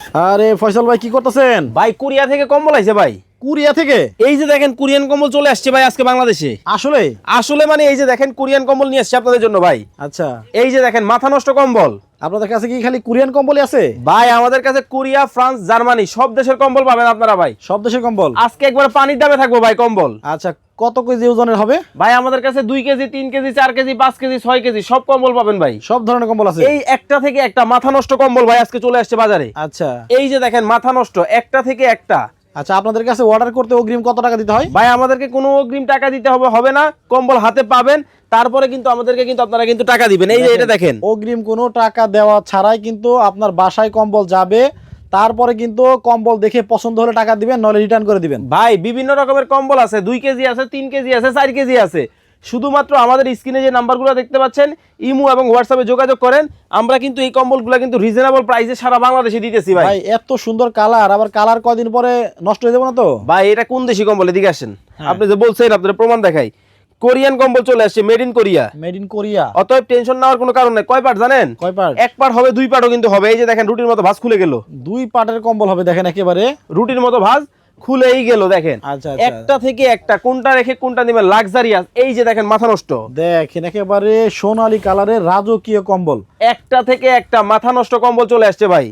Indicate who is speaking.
Speaker 1: আরে ফয়সাল ভাই কি করতেছেন?
Speaker 2: ভাই কোরিয়া থেকে কম্বল আইছে ভাই।
Speaker 1: কুরিয়া থেকে?
Speaker 2: এই যে দেখেন কোরিয়ান কম্বল চলে আসছে ভাই আজকে বাংলাদেশে।
Speaker 1: আসলে?
Speaker 2: আসলে মানে এই যে দেখেন কোরিয়ান কম্বল নিয়ে আসছে আপনাদের জন্য ভাই।
Speaker 1: আচ্ছা।
Speaker 2: এই যে দেখেন মাথা নষ্ট কম্বল।
Speaker 1: আপনাদের কাছে কি খালি কুরিয়ান কম্বলই আছে?
Speaker 2: ভাই আমাদের কাছে কোরিয়া ফ্রান্স জার্মানি সব দেশের কম্বল পাবেন আপনারা ভাই।
Speaker 1: সব দেশের কম্বল?
Speaker 2: আজকে একবার পানির দামে থাকব ভাই কম্বল।
Speaker 1: আচ্ছা কত কেজি ওজনের হবে?
Speaker 2: ভাই আমাদের কাছে দুই কেজি তিন কেজি চার কেজি পাঁচ কেজি ছয় কেজি সব কম্বল পাবেন ভাই।
Speaker 1: সব ধরনের কম্বল আছে?
Speaker 2: এই একটা থেকে একটা মাথা নষ্ট কম্বল ভাই আজকে চলে আসছে বাজারে।
Speaker 1: আচ্ছা।
Speaker 2: এই যে দেখেন মাথা নষ্ট একটা থেকে একটা।
Speaker 1: আচ্ছা আপনাদের কাছে অর্ডার করতে অগ্রিম কত টাকা দিতে হয়?
Speaker 2: ভাই আমাদেরকে কোনো অগ্রিম টাকা দিতে হবে হবে না। কম্বল হাতে পাবেন তারপরে কিন্তু আমাদেরকে কিন্তু আপনারা কিন্তু টাকা দিবেন। এই যে এটা দেখেন।
Speaker 1: অগ্রিম কোনো টাকা দেওয়া ছাড়াই কিন্তু আপনার বাসায় কম্বল যাবে তারপরে কিন্তু কম্বল দেখে পছন্দ হলে টাকা দিবেন নলে রিটার্ন করে দিবেন।
Speaker 2: ভাই বিভিন্ন রকমের কম্বল আছে। দুই কেজি আছে তিন কেজি আছে চার কেজি আছে। শুধুমাত্র আমাদের স্ক্রিনে যে নাম্বারগুলো দেখতে পাচ্ছেন ইমো এবং হোয়াটসঅ্যাপে যোগাযোগ করেন। আমরা কিন্তু এই কম্বলগুলো কিন্তু রিজনেবল প্রাইসে সারা বাংলাদেশে দিতেছি ভাই।
Speaker 1: এত সুন্দর কালার আবার কালার কদিন পরে নষ্ট হয়ে যাবে না তো?
Speaker 2: ভাই এটা কোন দেশি কম্বল? এদিকে আসেন।
Speaker 1: হ্যাঁ।
Speaker 2: আপনি যে বলছেন আপনার প্রমাণ দেখাই। কোরিয়ান কম্বল চলে আসছে made in Korea
Speaker 1: made in Korea
Speaker 2: অতএব টেনশন নেওয়ার কোনো কারণ নেই। কয় পার্ট জানেন?
Speaker 1: কয় পার্ট?
Speaker 2: এক পার্ট হবে দুই পার্টও কিন্তু হবে। এই যে দেখেন রুটির মতো ভাঁজ খুলে গেল।
Speaker 1: দুই পার্টের কম্বল হবে দেখেন একেবারে।
Speaker 2: রুটির মতো ভাঁজ খুলেই গেল দেখেন।
Speaker 1: আচ্ছা আচ্ছা।
Speaker 2: একটা থেকে একটা কোনটা রেখে কোনটা নেবেন? লাক্সারিয়াস এই যে দেখেন মাথা নষ্ট।
Speaker 1: দেখেন একেবারে সোনালী কালারের রাজকীয় কম্বল।
Speaker 2: একটা থেকে একটা মাথা নষ্ট কম্বল চলে আসছে ভাই।